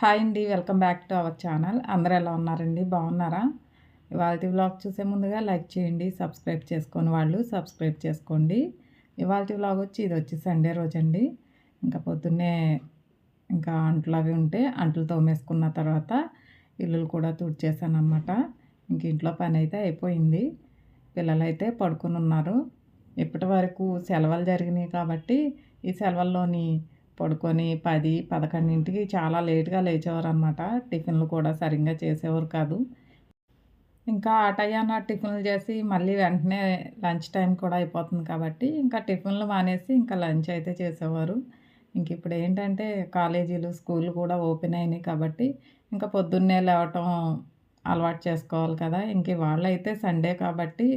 Hi అండి welcome back to our channel. అందరూ ఎలా ఉన్నారండి? బాగున్నారా? ఇవాళ వ్లాగ్ చూసే ముందుగా లైక్ చేయండి సబ్స్క్రైబ్ చేసుకొని వాళ్ళు సబ్స్క్రైబ్ చేసుకోండి. ఇవాళ వ్లాగ్ వచ్చి ఇది వచ్చి సండే రోజండి ఇంకా పొద్దున్నే ఇంకా అంట్లు అవి ఉంటే అంట్లు తోమేసుకున్న తర్వాత ఇల్లులు కూడా తుడిచేసాను అనమాట ఇంక ఇంట్లో పని అయితే అయిపోయింది. పిల్లలైతే పడుకుని ఉన్నారు. ఇప్పటి వరకు సెలవులు జరిగినాయి కాబట్టి ఈ సెలవుల్లోని పడుకొని పది పదకొండింటికి చాలా లేట్గా లేచేవారు అనమాట టిఫిన్లు కూడా సరిగ్గా చేసేవారు కాదు. ఇంకా ఆ టయాన టిఫిన్లు చేసి మళ్ళీ వెంటనే లంచ్ టైం కూడా అయిపోతుంది కాబట్టి ఇంకా టిఫిన్లు మానేసి ఇంకా లంచ్ అయితే చేసేవారు. ఇంక ఇప్పుడు ఏంటంటే కాలేజీలు స్కూళ్ళు కూడా ఓపెన్ అయినాయి కాబట్టి ఇంకా పొద్దున్నే లేవటం అలవాటు చేసుకోవాలి కదా. ఇంక వాళ్ళైతే సండే కాబట్టి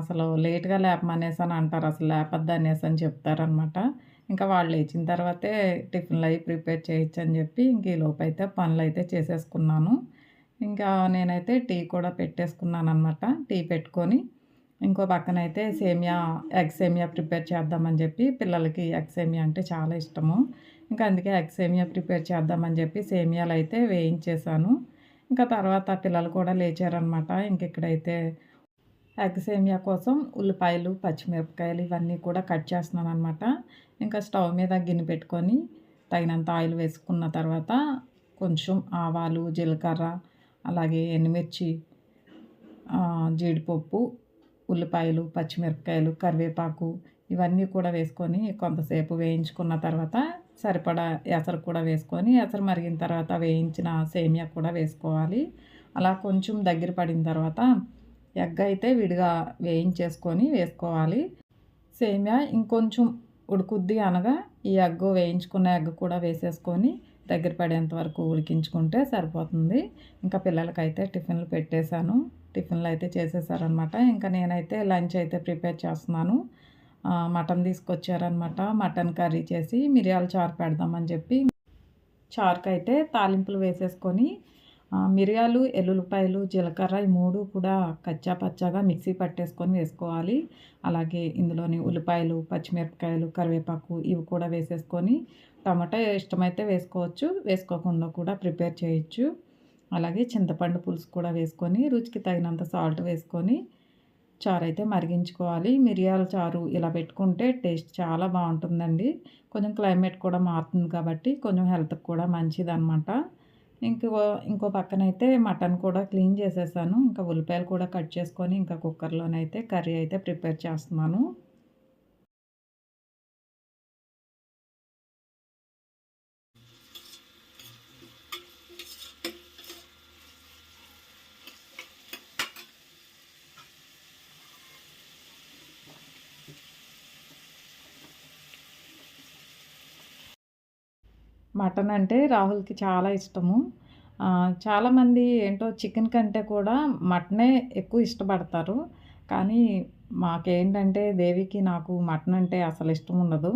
అసలు లేట్గా లేపమనేసి అని అంటారు. అసలు లేపద్దు అనేసి అని చెప్తారనమాట ఇంకా వాళ్ళు లేచిన తర్వాతే టిఫిన్లు అవి ప్రిపేర్ చేయొచ్చు అని చెప్పి ఇంక ఈ లోపైతే అయితే పనులు అయితే చేసేసుకున్నాను. ఇంకా నేనైతే టీ కూడా పెట్టేసుకున్నాను అనమాట టీ పెట్టుకొని ఇంకో పక్కన అయితే సేమియా ఎగ్ సేమియా ప్రిపేర్ చేద్దామని చెప్పి పిల్లలకి ఎగ్ సేమియా అంటే చాలా ఇష్టము. ఇంకా అందుకే ఎగ్ సేమియా ప్రిపేర్ చేద్దామని చెప్పి సేమియాలు అయితే వేయించేసాను ఇంకా తర్వాత పిల్లలు కూడా లేచారనమాట ఇంక ఇక్కడైతే ఎగ్ సేమియా కోసం ఉల్లిపాయలు పచ్చిమిరపకాయలు ఇవన్నీ కూడా కట్ చేస్తున్నాను అనమాట ఇంకా స్టవ్ మీద గిన్నె పెట్టుకొని తగినంత ఆయిల్ వేసుకున్న తర్వాత కొంచెం ఆవాలు జీలకర్ర అలాగే ఎండుమిర్చి జీడిపప్పు ఉల్లిపాయలు పచ్చిమిరపకాయలు కరివేపాకు ఇవన్నీ కూడా వేసుకొని కొంతసేపు వేయించుకున్న తర్వాత సరిపడా ఎసరు కూడా వేసుకొని ఎసరు మరిగిన తర్వాత వేయించిన సేమియా కూడా వేసుకోవాలి. అలా కొంచెం దగ్గర పడిన తర్వాత ఎగ్ అయితే విడిగా వేయించేసుకొని వేసుకోవాలి. సేమియా ఇంకొంచెం ఉడుకుద్ది అనగా ఈ ఎగ్ వేయించుకున్న ఎగ్ కూడా వేసేసుకొని దగ్గర పడేంత వరకు ఉడికించుకుంటే సరిపోతుంది. ఇంకా పిల్లలకైతే టిఫిన్లు పెట్టేశాను. టిఫిన్లు అయితే చేసేసారనమాట. ఇంకా నేనైతే లంచ్ అయితే ప్రిపేర్ చేస్తున్నాను. మటన్ తీసుకొచ్చారనమాట. మటన్ కర్రీ చేసి మిరియాల చారు పెడదామని చెప్పి చారుకైతే తాలింపులు వేసేసుకొని మిరియాలు ఎల్లుల్లిపాయలు జీలకర్ర ఈ మూడు కూడా కచ్చా పచ్చాగా మిక్సీ పట్టేసుకొని వేసుకోవాలి. అలాగే ఇందులోని ఉల్లిపాయలు పచ్చిమిరపకాయలు కరివేపాకు ఇవి కూడా వేసేసుకొని టమాటా ఇష్టమైతే వేసుకోవచ్చు వేసుకోకుండా కూడా ప్రిపేర్ చేయొచ్చు. అలాగే చింతపండు పులుసు కూడా వేసుకొని రుచికి తగినంత సాల్ట్ వేసుకొని చారు అయితే మరిగించుకోవాలి. మిరియాల చారు ఇలా పెట్టుకుంటే టేస్ట్ చాలా బాగుంటుందండి. కొంచెం క్లైమేట్ కూడా మారుతుంది కాబట్టి కొంచెం హెల్త్కి కూడా మంచిది అనమాట ఇంకో ఇంకో పక్కనైతే మటన్ కూడా క్లీన్ చేసేసాను. ఇంకా ఉల్లిపాయలు కూడా కట్ చేసుకొని ఇంకా కుక్కర్లోనైతే కర్రీ అయితే ప్రిపేర్ చేస్తున్నాను. మటన్ అంటే రాహుల్కి చాలా ఇష్టము. చాలామంది ఏంటో చికెన్ కంటే కూడా మటనే ఎక్కువ ఇష్టపడతారు. కానీ మాకేంటంటే దేవికి నాకు మటన్ అంటే అసలు ఇష్టం ఉండదు.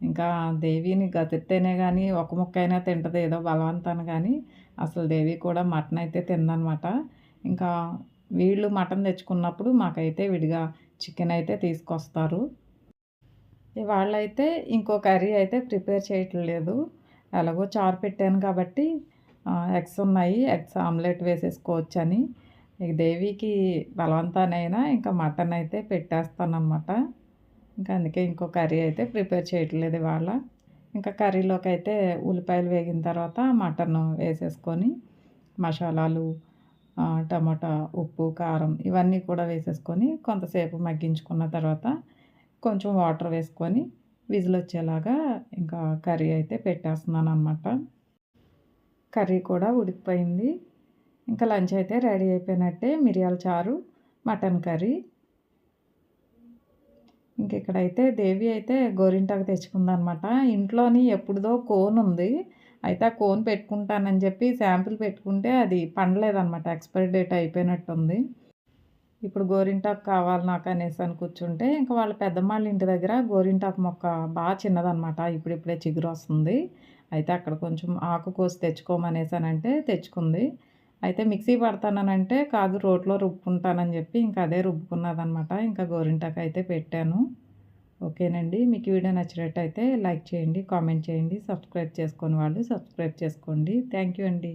ఇంకా దేవిని గతిస్తేనే కానీ ఒక ముక్క అయినా తింటుంది ఏదో బలవంతాన్ని కానీ అసలు దేవి కూడా మటన్ అయితే తిందనమాట. ఇంకా వీళ్ళు మటన్ తెచ్చుకున్నప్పుడు మాకైతే విడిగా చికెన్ అయితే తీసుకొస్తారు. వాళ్ళైతే ఇంకో కర్రీ అయితే ప్రిపేర్ చేయట్లేదు. ఎలాగో చారు పెట్టాను కాబట్టి ఎగ్స్ ఉన్నాయి. ఎగ్స్ ఆమ్లెట్ వేసేసుకోవచ్చు అని ఇక దేవికి బలవంతానైనా ఇంకా మటన్ అయితే పెట్టేస్తానమాట ఇంకా అందుకే ఇంకో కర్రీ అయితే ప్రిపేర్ చేయట్లేదు ఇవాళ. ఇంకా కర్రీలోకి అయితే ఉల్లిపాయలు వేగిన తర్వాత మటన్ వేసేసుకొని మసాలాలు టమాటా ఉప్పు కారం ఇవన్నీ కూడా వేసేసుకొని కొంతసేపు మగ్గించుకున్న తర్వాత కొంచెం వాటర్ వేసుకొని విజిల్ వచ్చేలాగా ఇంకా కర్రీ అయితే పెట్టేస్తున్నాను అనమాట కర్రీ కూడా ఉడికిపోయింది. ఇంకా లంచ్ అయితే రెడీ అయిపోయినట్టే మిరియాల చారు మటన్ కర్రీ. ఇంక ఇక్కడైతే దేవి అయితే గోరింటాకు తెచ్చుకుందనమాట ఇంట్లోని ఎప్పుడుదో కోన్ ఉంది. అయితే ఆ కోన్ పెట్టుకుంటానని చెప్పి శాంపిల్ పెట్టుకుంటే అది పండలేదన్నమాట. ఎక్స్పైరీ డేట్ అయిపోయినట్టుంది. ఇప్పుడు గోరింటాకు కావాలి నాకు అనేసి అని కూర్చుంటే ఇంకా వాళ్ళ పెద్దమ్మాళ్ళ ఇంటి దగ్గర గోరింటాకు మొక్క బాగా చిన్నదనమాట ఇప్పుడిప్పుడే చిగురు వస్తుంది. అయితే అక్కడ కొంచెం ఆకు కోసి తెచ్చుకోమనేసి అంటే తెచ్చుకుంది. అయితే మిక్సీ పడతానంటే కాదు రోట్లో రుబ్బుకుంటానని చెప్పి ఇంకా అదే రుబ్బుకున్నదనమాట ఇంకా గోరింటాకు అయితే పెట్టాను. ఓకేనండి. మీకు వీడియో నచ్చినట్టయితే లైక్ చేయండి కామెంట్ చేయండి సబ్స్క్రైబ్ చేసుకొని వాళ్ళు సబ్స్క్రైబ్ చేసుకోండి. థ్యాంక్ యూ అండి.